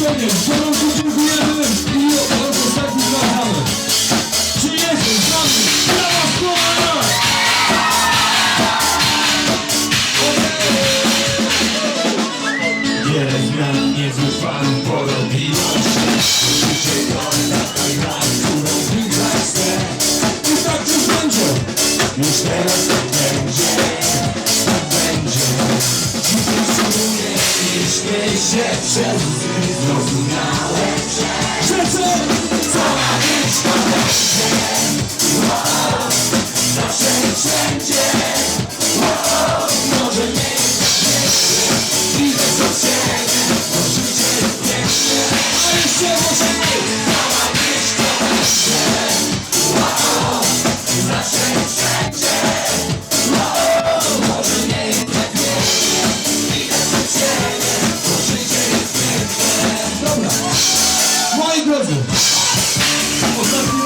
stronie. Gorąco dziękujemy i od ostatnich wracamy. Czy jesteś z nami? Brawa! Wiele zmian nie zufam porobiło się. Życie to którą wygrać chcę. I tak już będzie. Już teraz tak będzie. Tak będzie. Dziś się przez zrozumiałe, że cała novo.